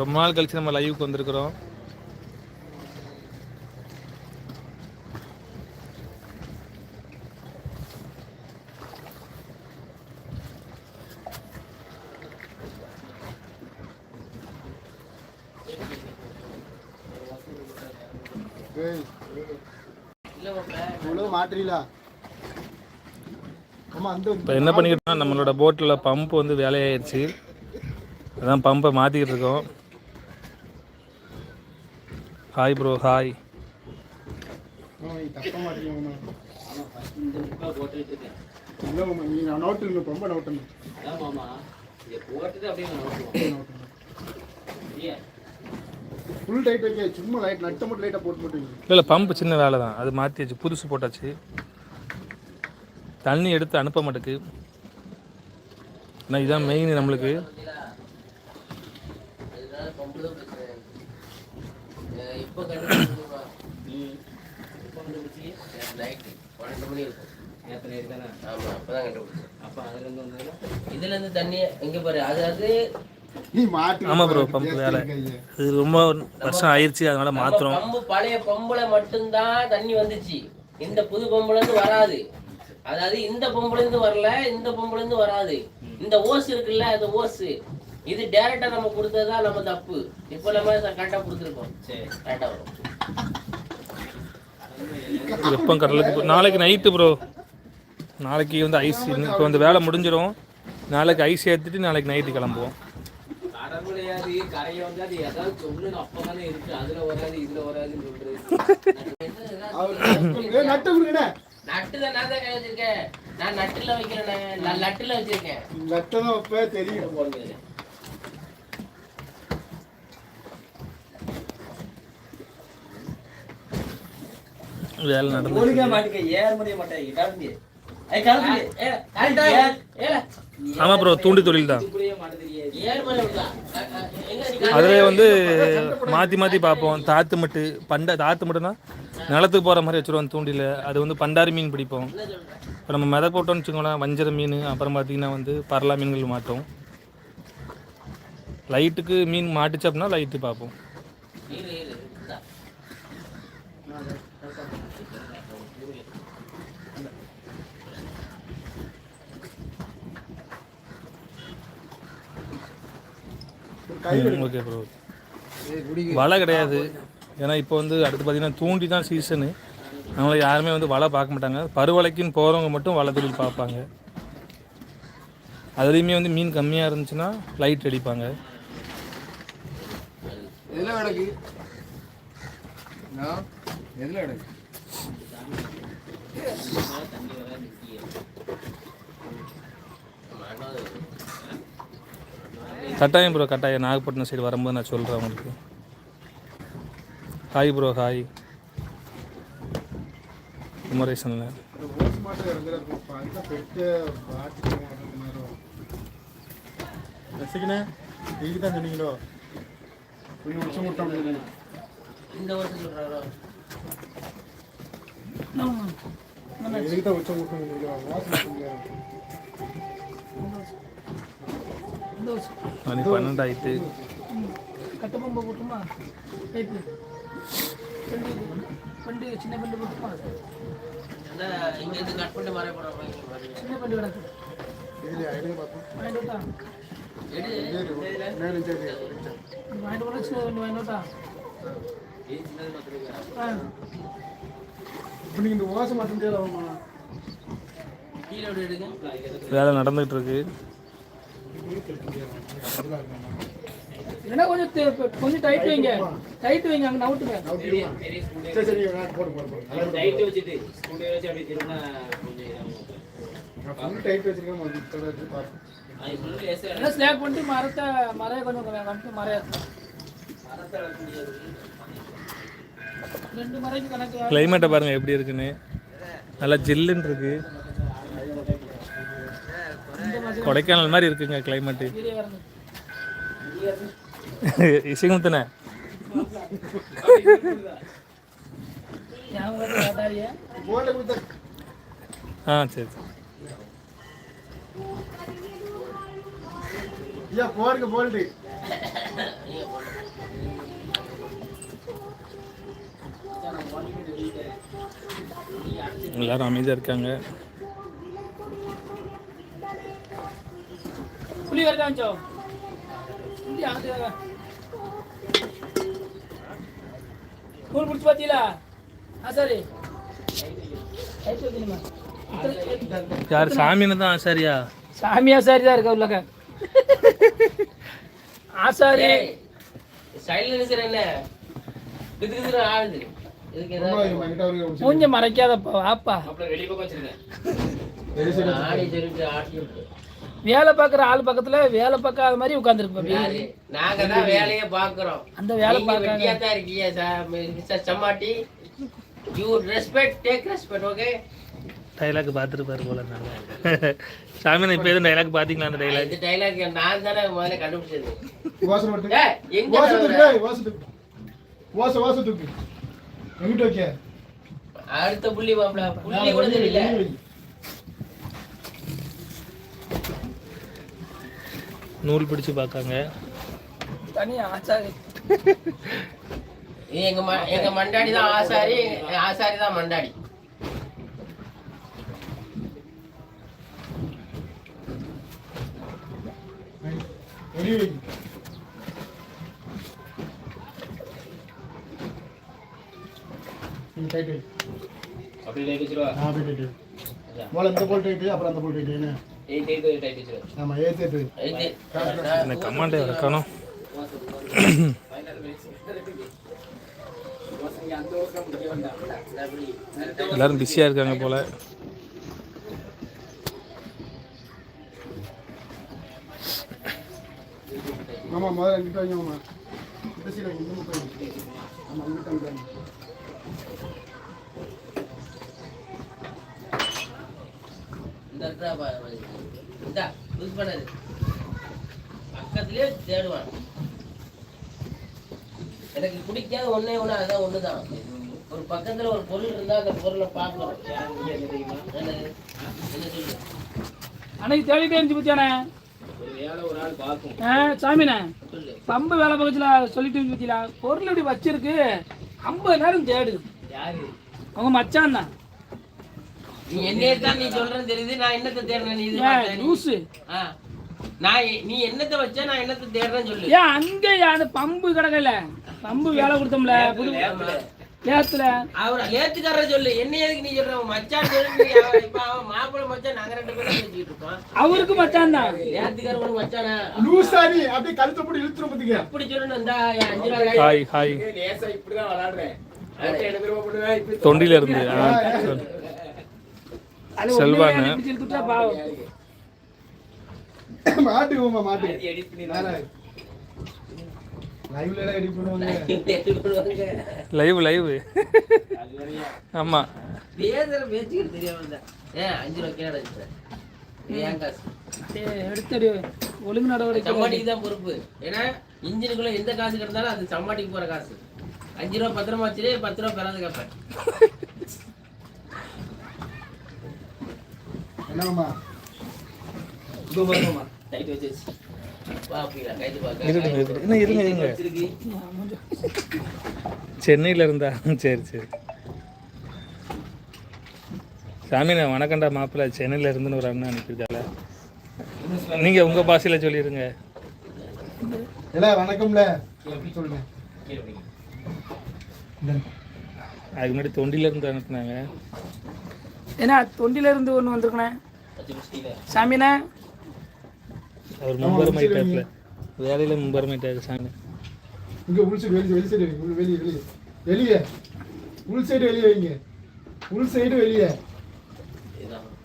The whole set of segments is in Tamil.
ரொம்ப நாள் கழிச்சு நம்ம லைவுக்கு வந்திருக்கிறோம். இப்போ என்ன பண்ணிக்கிட்டோம் நம்மளோட போட்டில் பம்ப் வந்து வேலையாயிருச்சு. அதான் பம்பை மாற்றிக்கிட்டு இருக்கோம் ஹாய் ப்ரோ ஹாய் தப்ப மாட்டீங்க இல்லை மாமா நீ நான் நோட்டுங்க ரொம்ப நோட்டுங்க ஃபுல் டைட் வைக்க சும்மா லைட் நட்ட மட்டும் லைட்டாக போட்டு மாட்டீங்க இல்லை இல்லை பம்பு சின்ன வேலை தான். அது மாற்றியாச்சு புதுசு போட்டாச்சு. தண்ணி எடுத்து அனுப்ப மாட்டேக்கு. ஆனால் இதான் மெயின் நம்மளுக்கு. இப்போ கண்டுபிடிச்சிருப்பா இப்போ கண்டுபிடிச்சி நைட்டு பன்னெண்டு மணி இருக்கும் அப்ப தண்ணி எங்க பாரு அதாவது நீ மாட்டு ஆமாம் ப்ரோ பம்ப் வேலை இது ரொம்ப வருஷம் ஆயிடுச்சு அதனால நம்ம மாற்றுறோம் பம்பு பழைய பம்புல மட்டும்தான் தண்ணி வந்துச்சு. இந்த புது பம்புல இருந்து வராது. அதாவது இந்த பம்புல இருந்து வரல இந்த பம்புல இருந்து வராது. இந்த ஓஸ் இருக்குல்ல அந்த ஓஸ் இது டைரக்டா நம்ம கொடுத்ததுதான் நம்ம தப்பு? இப்ப நம்ம கரெக்டா கொடுத்துருக்கோம். கரெக்டா வரும். எப்போ கடலுக்கு நாளைக்கு நைட்டு ப்ரோ நாளைக்கு வந்து ஐஸ் இப்போ வந்து வேலை முடிஞ்சிடும். நாளைக்கு ஐஸ் ஏற்றிட்டு நாளைக்கு நைட்டு கிளம்புவோம். கடவுளையாது கரையை வந்து அது ஏதாவது சொல்லணும் அப்பதானே இருக்கு. அதுல வராது இதுல வராதுன்னு சொல்றது. நட்டு நான் தான் வச்சிருக்கேன். நான் நட்டுல வைக்கிறேன் நான் லட்டுல வச்சிருக்கேன். நட்டை தான் வைப்ப தெரியும். போடுங்க. வேலை நடந்து ஒழுங்கா மாட்டுக்க ஏற முடிய கிளம்பி ஏல. ஆமாம் ப்ரோ தூண்டி தொழில் தான். அதிலே வந்து மாற்றி மாற்றி பார்ப்போம். தாத்து மட்டு பண்டா தாத்து மட்டும்னா நிலத்துக்கு போகிற மாதிரி வச்சுருவோம் தூண்டில். அது வந்து பண்டாரி மீன் பிடிப்போம். இப்போ நம்ம மெதை போட்டோம்னு வச்சுக்கோங்களேன் வஞ்சர மீன் அப்புறம் பார்த்தீங்கன்னா வந்து பரலா மீன்கள் மாட்டோம். லைட்டுக்கு மீன் மாட்டுச்சு அப்படின்னா லைட்டு பார்ப்போம். ஓகே ப்ரோ வலை கிடையாது. ஏன்னா இப்போ வந்து அடுத்து பார்த்தீங்கன்னா தூண்டி தான் சீசனு அதனால யாருமே வந்து வலை பார்க்க மாட்டாங்க. பருவலைக்குன்னு போகிறவங்க மட்டும் வலை தொழில் பார்ப்பாங்க. அதுலேயுமே வந்து மீன் கம்மியாக இருந்துச்சுன்னா லைட் அடிப்பாங்க. எதில் கிடக்கு? எதில் கிடக்கு? கட்டாயம் ப்ரோ கட்டாயம். நாகப்பட்டினம் சைடு வரும்போது நான் சொல்கிறேன் உங்களுக்கு. ஹாய் ப்ரோ ஹாய் தான் சொன்னீங்களோ? கொஞ்சம் உச்சம் விட்டோம் இந்த வருஷம் சொல்றாரோ? இதுக்கு தான் உச்சம் மணி பன்னெண்டு ஆயிட்டு கட்டபொம்பை போட்டுமா ரைட்டு பண்டு பண்டு சின்ன பண்டு போட்டுமா கட் சின்ன பண்டு கிடக்கு வாங்கிட்டு வாங்கிட்டு சின்ன பண்டு வாங்கிட்டு இப்போ நீங்கள் இந்த ஓசை எடுங்க வேலை நடந்துகிட்டு இருக்கு. இல்லைன்னா கொஞ்சம் கொஞ்சம் டைட் வைங்க. டைட் வைங்க அங்கே நவுட்டுங்க. சரி சரி நான் போடு போடு போடு. டைட் வச்சுட்டு ஸ்கூல் வச்சு அப்படி திரும்ப கொஞ்சம் இதாகும். நான் ஃபுல் டைட் வச்சிருக்கேன் கொஞ்சம் தடவை வச்சு பார்ப்பேன் அது full லேசா எல்லாம் ஸ்லாக் பண்ணிட்டு மரத்தை மரையை கொஞ்சம் வந்துட்டு மரையை ரெண்டு மரைக்கு கணக்கு. கிளைமேட்டை பாருங்கள் எப்படி இருக்குன்னு. நல்லா ஜில்லுன்னு இருக்கு. கொடைக்கானல் மாதிரி இருக்குங்க கிளைமேட்டு இசைமுத்தனே ஆ சரி போடுங்க எல்லாரும் அமைதியாக இருக்காங்க. நூல் பிடிச்சி பார்த்தீங்களா ஆ சரி. ரைட் வைக்கணுமா யார் சாமின்னு தான் ஆசாரியா? சாமி ஆசாரி தான் இருக்கா உள்ளக்க ஆசாரி. சைடுல இருக்கிற என்ன? கிது கிது ஆடுது. மூஞ்ச மறைக்காதப்பா வாப்பா. வெளியே. ஆடி ஆட்டி விட்டு வேலை பார்க்குற ஆள் பக்கத்துல வேலை பார்க்காத மாதிரி உட்காந்துருக்கு? நாங்க தான் வேலையே பாக்குறோம் அந்த வேலை வெட்டியா தான் இருக்கீங்க sir mister Sammatti. You respect take respect okay dialogue பார்த்துருப்பாரு போல நாங்கள் சாமி இப்போ எதுவும் டைலாக் பார்த்தீங்களா அந்த டைலாக் இந்த டைலாக் நான் தானே முதல்ல கண்டுபிடிச்சது. வாசனை தடவை? தூக்கு. எங்கிட்ட வைக்க? அடுத்த புள்ளி புள்ளி கூட தெரியல வெளிய வை. நூல் பிடிச்சு பார்க்காங்க. தனி ஆசாரி. இது எங்க ம- எங்க மண்டாடி தான் ஆசாரி ஆசாரி தான் மண்டாடி. அப்படியே வை. முதல்ல இந்த வை, அப்புறம் அந்த போல் இந்த கமாண்டே வேண்டாம் எல்லாரும் பிஸியாக இருக்காங்க போல ஆமா, முதல்ல இங்கிட்ட வைங்க, மாமா. இந்த side வைங்க, இந்த பக்கம் வைங்க. ஆமா, இங்கிட்ட இந்த யூஸ் பண்ணது பக்கத்துலயே தேடுவான் எனக்கு பிடிக்காத ஒண்ணே ஒண்ணு அதான் ஒண்ணுதான் ஒரு பக்கத்துல ஒரு பொருள் இருந்தா அந்த பொருளை பார்க்கணும் என்ன சொல்லு அன்னைக்கு தேடிட்டே இருந்துச்சு பத்தியானே? சாமிண்ணே பம்பு வேலை பக்கத்துல சொல்லிட்டு பத்தியா? பொருள் இப்படி வச்சிருக்கு. ஐம்பது நேரம் தேடுது அவங்க மச்சான் தான். என்னையே தான் நீ சொல்றேன்னு தெரியுது. நான் என்னத்தை தேடுறேன் நீ இது லூசு. நான் நீ என்னத்தை வச்சா நான் என்னத்தை தேடுறேன்னு சொல்லு. ஏன் அங்கே அந்த பம்பு கிடக்கல. பம்பு வேலை கொடுத்தோம்ல புது ஏத்துல. அவர் ஏத்துக்காரர சொல்லு. என்ன எதுக்கு நீ சொல்ற? மச்சான் சொல்லு. நீ அவன் இப்ப அவன் மாப்பிள்ளை மச்சான் நாங்க ரெண்டு பேரும் பேசிக்கிட்டு இருக்கோம். அவருக்கு மச்சான் தான். ஏத்துக்கார உனக்கு மச்சானா? லூசா நீ, அப்படியே கழுத்தை போட்டு பாத்துக்க. அப்படி சொல்லணும் இந்தா என் அஞ்சு ரூபா காய். Hi hi. லேசா இப்படிதான் விளையாடுறேன் தொண்டில இருந்து. செல்வாங்க. பாவம். மாட்டுக்கு. லைவ் லைவ் ரூபா எடுத்தடி. ஒழுங்கு நடவடிக்கை பொறுப்பு. ஏன்னா இன்ஜினுக்குள்ள எந்த காசு கிடந்தாலும் அது சம்மாட்டிக்கு போற காசு. அஞ்சு ரூபா பத்திரமா வச்சுட்டு பத்து ரூபா பெறாத கேட்பேன் என்ன மாமா? இதோ பாருங்கம்மா டைட் வச்சிருச்சு வா அப்படியா கைது இருக்கட்டும் பார்க்க இருக்கட்டும் இன்னும் இருங்க இருங்க. வச்சிருக்கு சென்னையில் இருந்தா சரி சரி. சாமிண்ணா வணக்கம்டா மாப்பிள்ளை. சென்னையில் இருந்துன்னு ஒரு அண்ணன் அனுப்பியிருக்கால. நீங்கள் உங்கள் பாஷையில் சொல்லிடுங்க இல்ல, வணக்கம்ல. எப்படி சொல்லுங்க? அதுக்கு முன்னாடி தொண்டில இருந்து அனுப்புனாங்க. ஏன்னா தொண்டில இருந்து ஒண்ணு வந்திருக்கேன். சாமிண்ணே அவர் வேலையில் மும்பரமாயிட்டாரு சாமி. இங்க உள் சைடு வெளியே வெளி சைடு வெளியே வெளியே வெளியே. உள் சைடு வெளியே வைங்க. உள் சைடு வெளியே.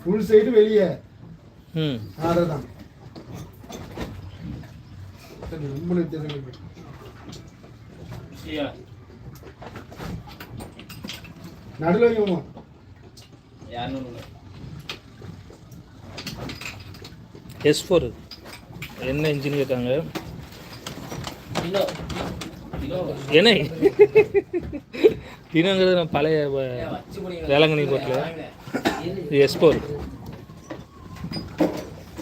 உள் சைடு வெளியே. ம். அதுதான் சரி, ரொம்ப வித்தியாசம்? நடுவுல வைங்க. யாருன்னு எஸ் ஃபோர் என்ன இன்ஜின் கிலோ என்ன? இன்னுங்கிறது நம்ம பழைய. வேளாங்கண்ணி போட்டில். இரு எஸ் ஃபோர்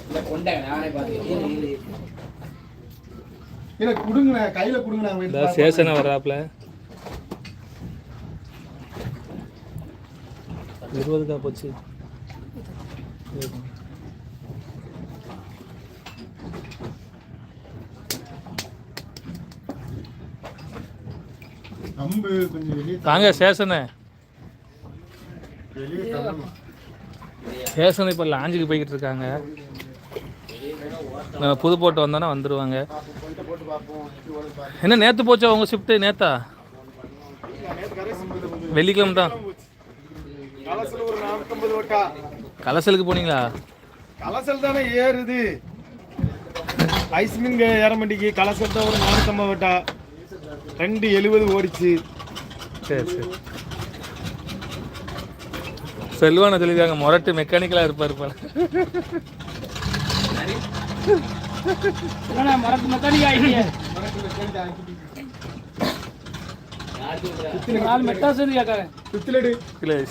இல்ல, கொண்டாங்க? நானே பாத்துக்கிறேன். இரு இரு இல்லை கொடுங்கண்ணே கையில கொடுங்கண்ணே அவங்க இந்த எடுத்து பார்ப்போம். சேஷனை வர்றாப்புல இருபதுக்கா போச்சு கம்பு கொஞ்சம் வெளியே வாங்க சேஷனை வெளியே தள்ளணும். சேஷன் இப்போ லாஞ்சுக்கு போய்கிட்டு இருக்காங்க. நம்ம வந்தோன்னா வந்துடுவாங்க போயிட்டு போட்டு ஓடுது பார்ப்போம் என்ன நேற்று போச்சா உங்கள் ஷிஃப்ட்டு நேத்தா? வெள்ளிக்கிழமை தான். கலசலுக்கு போனீங்களா? கலசல் தானே ஏறுது. ஐஸ் மீன் ஏறமண்டிக்கு கலசல் தான் ஒரு நானூற்றம்பது வட்டா ரெண்டு எழுபது ஓடிச்சு. சரி சரி. செல்வான சொல்லியிருக்காங்க முரட்டு மெக்கானிக்கலாக இருப்பார் போல.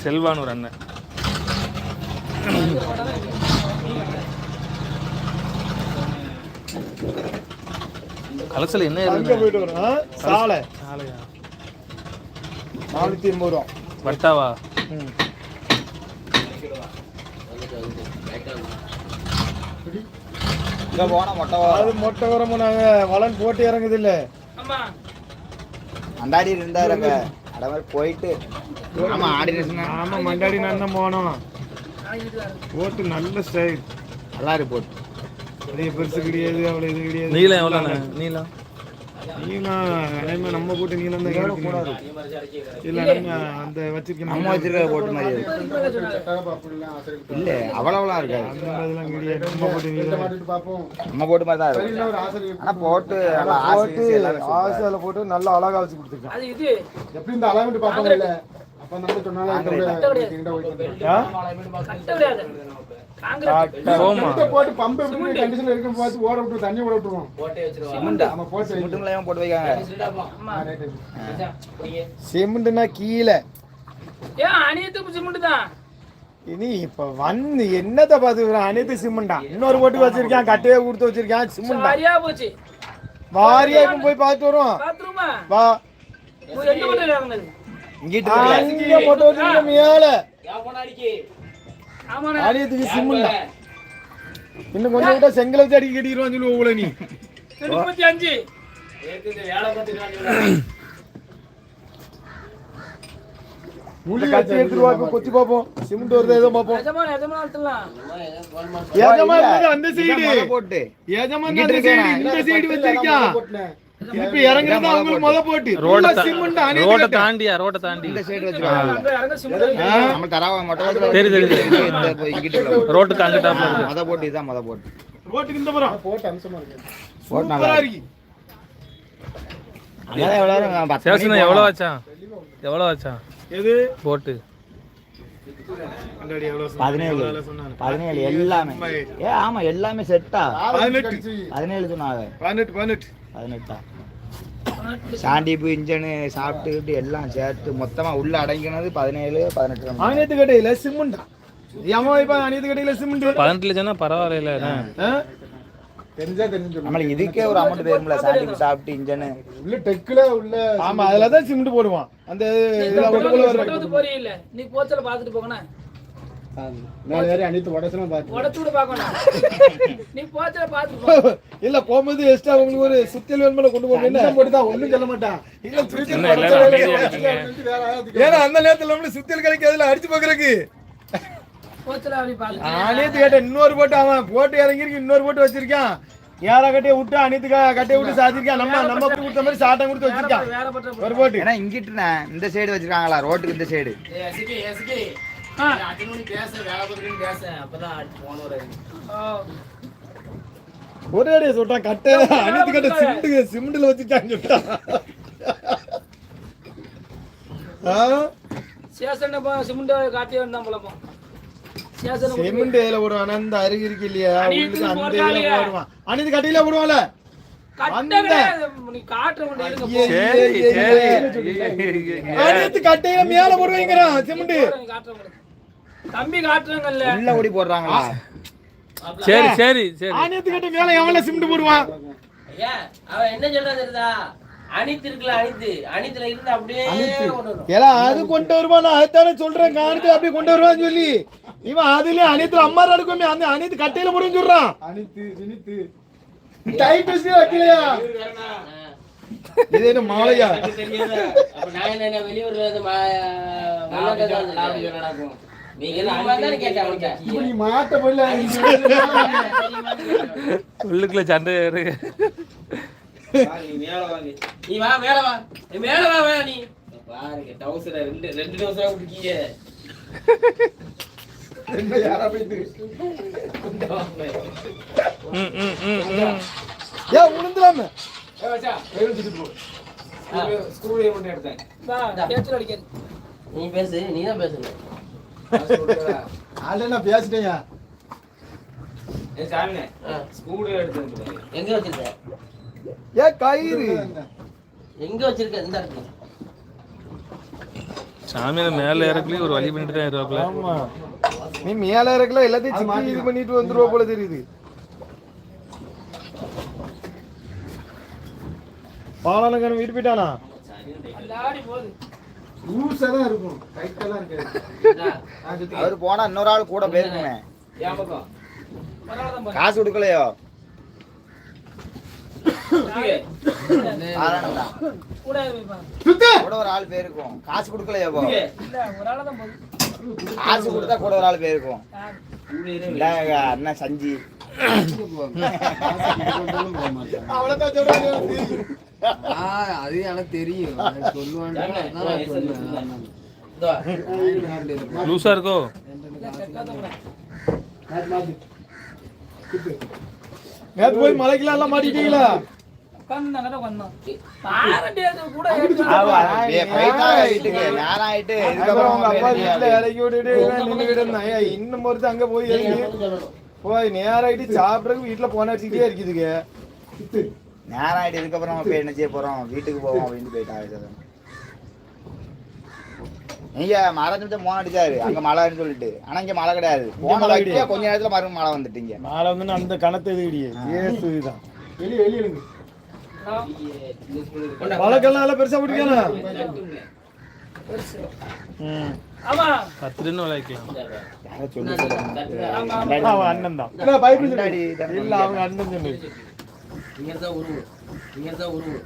செல்வான் ஒரு அண்ணன். கலசல் என்ன அங்க? போயிட்டு? சாலை? நானூற்றி எண்பது ரூபா. வட்டாவா? அது மொட்டை உரமும் நாங்க வளன் போட்டு இறங்குது இல்ல ஆமா அண்டாடி இருந்தாருங்க. அட மாதிரி போயிட்டு. ஆமா ஆடி ஆமா மண்டாடி நான் போனோம். போட்டு நல்ல ஸ்டைல் நல்லா இருக்கு போட்டு. பெருசு கிடையாது அவ்வளவு இது கிடையாது. நீளம் எவ்வளோண்ணே நீளம் நீளம் அதேமா நம்ம போட்டு நீளம் தான் கிடைக்கும் இல்ல நம்ம அந்த வச்சிருக்கோம் நம்ம வச்சிருக்க போட்டு மாதிரி. இல்ல அவ்வளவுலாம் இருக்காது. அந்த இதெல்லாம் கிடையாது. நம்ம போட்டு நீளம் நம்ம போட்டு மாதிரி தான் இருக்கும். ஆனா போட்டு நல்லா போட்டு ஆசை எல்லாமே சூப்பரா இருக்கு. ஆசையில போட்டு நல்லா அழகா வச்சு கொடுத்துருக்கேன். அது இது. எப்படி இந்த அளவுட்டு பார்ப்போம் இல்ல அப்ப நம்ம சொன்னாலும் போட்டு பம்பு கண்டிஷன்ல இருக்கும் பார்த்து ஓட விட்டு தண்ணி ஓட விட்டுருவோம். போட்டே வச்சிருவா சிமெண்டா. நம்ம போட்டு சிமெண்ட்டுங்களையும் போட்டு வைக்காங்க? ஆமா. சிமெண்ட்னா கீழே. ஏன் அணியத்துக்கு சிமெண்ட் தான் இனி இப்ப வந்து என்னத்த பாத்துக்கிறேன் அனைத்து சிமெண்டா? இன்னொரு போட்டு வச்சிருக்கேன் கட்டையே கொடுத்து வச்சிருக்கேன் சிமெண்டா? போச்சு. வாரியா இப்ப போய் பார்த்து வரும். பாத்ரூமா வா. இங்கிட்டு போட்டு வச்சிருக்க மேல. ஆமாண்ணா. அணியத்துக்கு சிமெண்டா இன்னும் கொஞ்சம் விட்டா செங்கலை வச்சு அடிக்க கட்டிடுவான் சொல்லி உங்களை நீ. முப்பத்தி அஞ்சு. கத்தி பார்ப்போம் சிமெண்ட் வருதா ஏதோ பார்ப்போம் நிஜமா நிஜமா எடுத்துடலாம் ஏஜமா இருந்தது அந்த சைடு. மொத போட்டு. ஏஜமா இங்கிட்டு அந்த இருக்கேன். சைடு நான். இந்த சைடு வச்சிருக்கான். இப்ப இறங்குறது அவங்களுக்கு முத போட்டு. சிமெண்ட். தாண்டியா தாண்டி இந்த சைடு வச்சிருக்காங்க நம்ம தராவ மட்டும் இருக்கு மொத போட்டு இதுதான் மொத போட்டு. ரோட்டுக்கு இந்த புறம். போட்டு அம்சமா இருக்கு. போட்டு நல்லா சூப்பரா இருக்கு. இருக்கு. அங்கதான் எவ்வளவு எது? போட்டு? பதினேழு. எல்லாமே. ஏ ஆமா எல்லாமே செட்டா பதினெட்டு. பதினேழு சொன்னாங்க. பதினெட்டு பதினெட்டு. பதினெட்டா. சாண்டிப்பு இன்ஜனு சாப்பிட்டு எல்லாம் சேர்த்து மொத்தமா உள்ள அடங்கினது பதினேழு பதினெட்டு. அணியத்து கடையில சிமெண்டா. ஏமா இப்ப அணியத்து கடையில சிமெண்ட் பதினெட்டு லட்சம்னா பரவாயில்ல தெரிஞ்சா தெரிஞ்சு நம்மளுக்கு இதுக்கே ஒரு அமௌண்ட் தேரும்ல சாண்டிப்பு சாப்பிட்டு இன்ஜனு உள்ள டெக்குல உள்ள ஆமா அதுல தான் சிமெண்ட் போடுவான். அந்த இதுல ஒட்டுக்குள்ள வர போட்டது போறீ இல்ல நீ போச்சல பாத்துட்டு போகணா உடச்சு விட நீ போச்சல இல்ல போகும்போது எக்ஸ்ட்ரா உங்களுக்கு ஒரு சுத்தியல் வேணுமே கொண்டு போறீங்க போட்டு தான் ஒண்ணும் சொல்ல மாட்டான் இல்ல? ஏன்னா அந்த நேரத்துல நம்மளுக்கு சுத்தியல் கிடைக்காதுல அடிச்சு பாக்குறதுக்கு. அனைத்து கேட்ட இன்னொரு போட்டு அவன் போட்டு இறங்கிருக்கு இன்னொரு போட்டு வச்சிருக்கான். ஏற கட்டையை விட்டு அனைத்து கட்டையை விட்டு சாத்திருக்கான். நம்ம நம்ம கொடுத்த மாதிரி சாட்டம் கொடுத்து வச்சிருக்கான். ஒரு போட்டு. ஏன்னா இங்கிட்டு இந்த சைடு வச்சிருக்காங்களா ரோட்டுக்கு இந்த சைடு ஓ. ஒரே அடியா சொல்லிட்டான் கட்டை. அனைத்து கட்டை சிமெண்ட் சிமெண்ட்ல ஆ? சேசன் சிமெண்ட் காட்டி வந்தான் போலப்போம் சிமெண்ட் இதுல போடுவான் அந்த அருகு இருக்கு இல்லையா? அந்த. இதுல போடுவான். அனைத்து கட்டையில போடுவான்ல? கட்டையில மேல போடுவீங்கிறான் சிமெண்ட் தம்பி காட்டுறாங்கல்ல. உள்ள ஓடி போடுறாங்களா? சரி சரி சரி. ஆணியத்து கட்டை மேல எவன்ல சிமெண்ட் போடுவான் ஐயா அவன் என்ன சொல்றது தெரியுதா? அனித்து இருக்குல்ல அனித்து. அனித்துல இருந்து அப்படியே கொண்டு வரும் ஏலா அது கொண்டு வருமா நான் அதுதானே சொல்றேன். காணித்து அப்படியே கொண்டு வருவான்னு சொல்லி. இவன் அதுலயே அனைத்துல அம்மா நடக்குமே அந்த அனைத்து கட்டையில முடிஞ்சு சொல்றான் அனைத்து வைக்கலையா? இது என்ன மாலையா? அப்ப நான் என்ன வெளியூர்ல இருந்து உள்ளுக்குள்ள சண்டை இருக்கு நீ வா மேல வா நீ மேல வா வா நீ பாருங்க டவுசர் ரெண்டு ரெண்டு டவுசரா குடிக்கீங்க ம் ம் ம் ம் ஏன் உளுந்துலாம பேச்சு அடிக்காது நீ பேசு நீ தான் பேசணும் ஆல்ரெடி நான் பேசிட்டேயா ஆ. எங்க வச்சிருக்க? ஏன் கயிறு. எங்க வச்சிருக்க? இந்த இடத்துல. சாமியார மேல இறக்குலயே ஒரு வழி பண்ணிட்டு தான் ஆமா. நீ மேல இருக்கல எல்லாத்தையும் சிக்கி இது பண்ணிட்டு வந்துருவா போல தெரியுது. பாலானங்கன் வீட்டு போயிட்டானா? போகுது. லூஸா தான் இருக்கும். டைட்டெல்லாம் இருக்காது. அவர் போனா இன்னொரு ஆள் கூட போயிருக்குமே தான் காசு கொடுக்கலையோ. கூட ஒரு ஆள் போயிருக்கும் காசு கொடுக்கலையோ இப்போ? இல்ல ஒரு ஆளா தான் போகுது. காசு கொடுத்தா கூட ஒரு ஆள் போயிருக்கும் அண்ணன் சஞ்சி. அவ்வளவுதான் அது எனக்கு தெரியும். சொல்லுவேன். லூசா இருக்கோ? நேத்து போய் மலைக்கெல்லாம் எல்லாம் மாட்டிட்டீங்களா ஆயிட்டு. இன்னும் ஒருத்தர் அங்க போய். போய் நேராயிட்டு சாப்பிடறதுக்கு வீட்டுல போன அடிச்சுக்கிட்டே இருக்குதுங்க. நேரம் ஆயிட்டு இதுக்கப்புறம் நம்ம போய் என்ன செய்ய போறோம்? வீட்டுக்கு போவோம் அப்படின்னு போயிட்டாங்க நீங்க மறைஞ்சிட்டு மோன் அடிச்சாரு. அங்க மழைன்னு சொல்லிட்டு. ஆனா இங்க மழை கிடையாது. போன மழை வைக்க. கொஞ்ச நேரத்துல மறுபடியும் மழை வந்துட்டீங்க மேல வந்து அந்த கணத்து இது கிடையாது ஏசு இதுதான் வெளியே வெளியே எல்லாம் பெருசா அவன் அண்ணன் தானே. இல்ல அவங்க அண்ணன் சொன்னது இங்க தான் உருவு இங்க தான் உருவு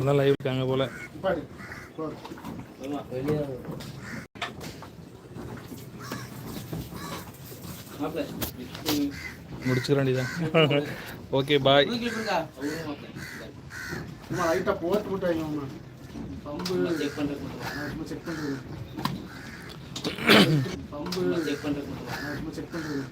தான் லைவ் இருக்காங்க போல வெளியே. முடிச்சுக்க வேண்டியதான் ஓகே பாய் தூக்கி இருக்கா? லைட்டா போட்டு விட்டாங்க செக் பண்றது செக் பண்றது செக் பண்றது செக் பண்றது